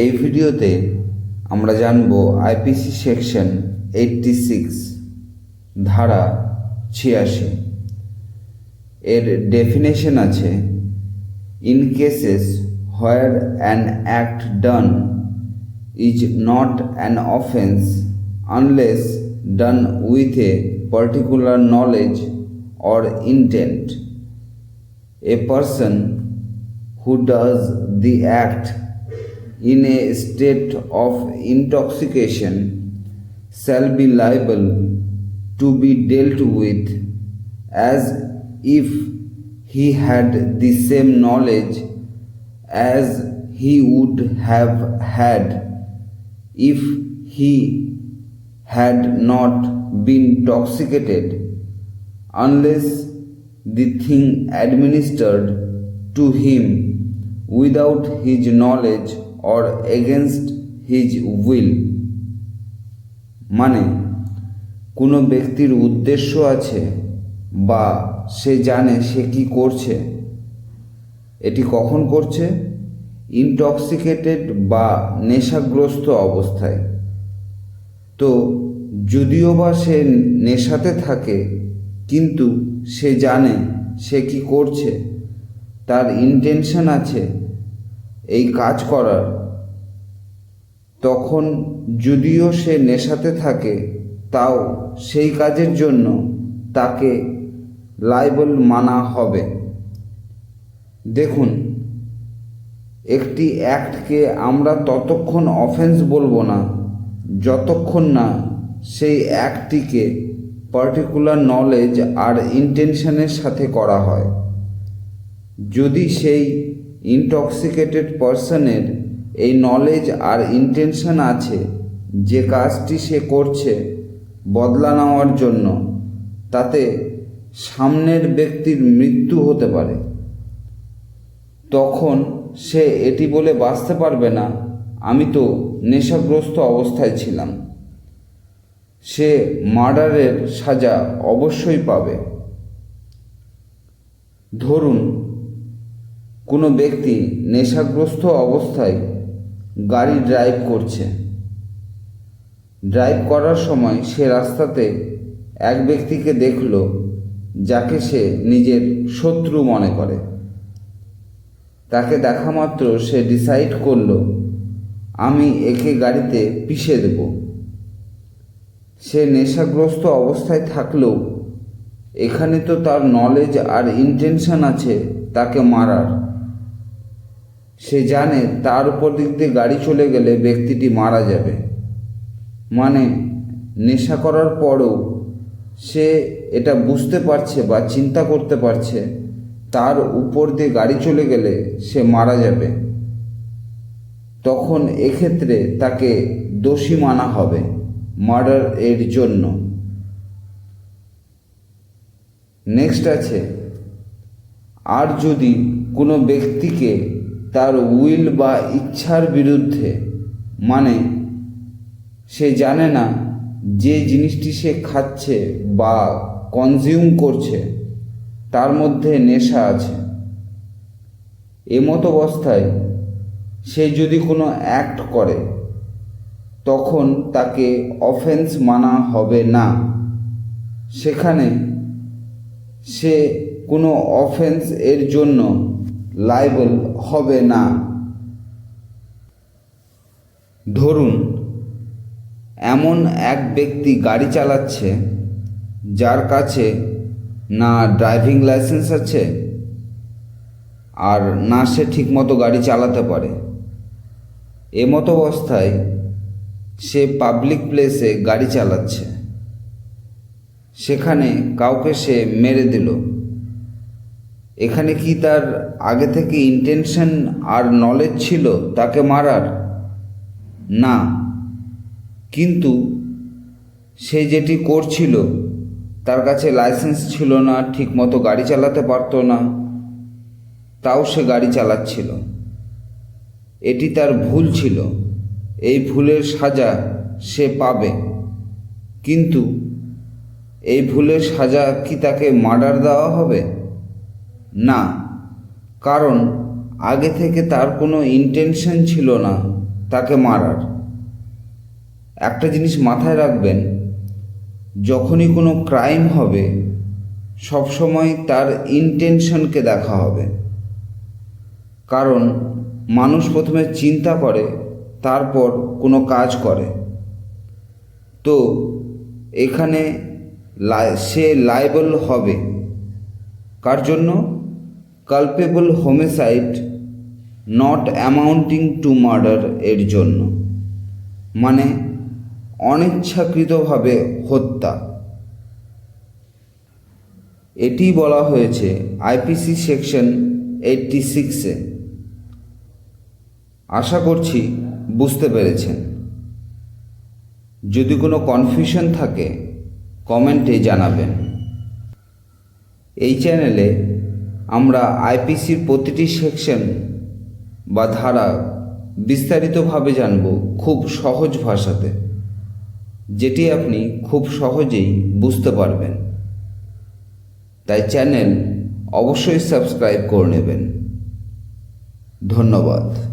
এই ভিডিওতে আমরা জানব আইপিসি সেকশন এইটটি সিক্স, ধারা ছিয়াশি। এর ডেফিনেশন আছে, in cases where an act done is not an offence unless done with a particular knowledge or intent. a person who does the act in a state of intoxication shall be liable to be dealt with as if he had the same knowledge as he would have had if he had not been intoxicated unless the thing administered to him without his knowledge or against his will. মানে কোনো ব্যক্তির উদ্দেশ্য আছে বা সে জানে সে কি করছে? এটি কখন করছে? ইনটক্সিকেটেড বা নেশাগ্রস্ত অবস্থায়। তো, যদিও বা সে নেশাতে থাকে, কিন্তু সে জানে সে কি করছে, তার ইন্টেনশন আছে এই কাজ করার। তখন যদিও সে নেশাতে থাকে, তাও সেই কাজের জন্য তাকে লাইবল মানা হবে। দেখুন, একটি অ্যাক্টকে আমরা ততক্ষণ অফেন্স বলব না, যতক্ষণ না সেই অ্যাক্টটিকে পার্টিকুলার নলেজ আর ইন্টেনশনের সাথে করা হয়। যদি সেই ইনটক্সিকেটেড পার্সনের এই নলেজ আর ইন্টেনশন আছে যে কাজটি সে করছে বদলা নেওয়ার জন্য। তাতে সামনের ব্যক্তির মৃত্যু হতে পারে। তখন সে এটি বলে বাঁচতে পারবে না, আমি তো নেশাগ্রস্ত অবস্থায় ছিলাম। সে মার্ডারের সাজা অবশ্যই পাবে। ধরুন কোনো ব্যক্তি নেশাগ্রস্ত অবস্থায় গাড়ি ড্রাইভ করছে। ড্রাইভ করার সময় সে রাস্তাতে এক ব্যক্তিকে দেখল, যাকে সে নিজের শত্রু মনে করে। তাকে দেখা মাত্র সে ডিসাইড করল, আমি একে গাড়িতে পিষে দেবো। সে নেশাগ্রস্ত অবস্থায় থাকলেও এখানে তো তার নলেজ আর ইন্টেনশন আছে। তাকে মারার। সে জানে তার উপর দিক দিয়ে গাড়ি চলে গেলে ব্যক্তিটি মারা যাবে। মানে নেশা করার পরও সে এটা বুঝতে পারছে বা চিন্তা করতে পারছে, তার উপর দিয়ে গাড়ি চলে গেলে সে মারা যাবে। তখন এক্ষেত্রে তাকে দোষী মানা হবে মার্ডার এর জন্য। নেক্সট আছে আর যদি কোনো ব্যক্তিকে তার উইল বা ইচ্ছার বিরুদ্ধে মানে সে জানে না যে জিনিসটি সে খাচ্ছে বা কনজিউম করছে, তার মধ্যে নেশা আছে, এমত অবস্থায় সে যদি কোনো অ্যাক্ট করে, তখন তাকে অফেন্স মানা হবে না। সেখানে সে কোনো অফেন্স এর জন্য লাইবল হবে না। ধরুন, এমন এক ব্যক্তি গাড়ি চালাচ্ছে, যার কাছে না ড্রাইভিং লাইসেন্স আছে, আর না সে ঠিকমতো গাড়ি চালাতে পারে। এমতো অবস্থায় সে পাবলিক প্লেসে গাড়ি চালাচ্ছে। সেখানে কাউকে সে মেরে দিল। এখানে কি তার আগে থেকে ইন্টেনশন আর নলেজ ছিল তাকে মারার? না। কিন্তু সে যেটি করছিল, তার কাছে লাইসেন্স ছিল না, ঠিকমতো গাড়ি চালাতে পারতো না, তাও সে গাড়ি চালাচ্ছিল। এটি তার ভুল ছিল। এই ভুলের সাজা সে পাবে। কিন্তু এই ভুলের সাজা কি তাকে মার্ডার দেওয়া হবে? না। কারণ, আগে থেকে তার কোনো ইন্টেনশন ছিল না তাকে মারার। একটা জিনিস মাথায় রাখবেন, যখনই কোনো ক্রাইম হবে, সবসময় তার ইন্টেনশনকে দেখা হবে। কারণ, মানুষ প্রথমে চিন্তা করে, তারপর কোনো কাজ করে। তো, এখানে সে লাইবল হবে। কার জন্য? Culpable homicide not amounting to murder এর জন্য। মানে অনিচ্ছাকৃতভাবে হত্যা। এটি বলা হয়েছে আইপিসি সেকশন এইটটি সিক্সে আশা করছি বুঝতে পেরেছেন। যদি কোনো কনফিউশন থাকে কমেন্টে জানাবেন। এই চ্যানেলে আমরা আইপিসির প্রতিটি সেকশন বা ধারা বিস্তারিতভাবে জানব খুব সহজ ভাষাতে, যেটি আপনি খুব সহজেই বুঝতে পারবেন। তাই চ্যানেল অবশ্যই সাবস্ক্রাইব করে নেবেন। ধন্যবাদ।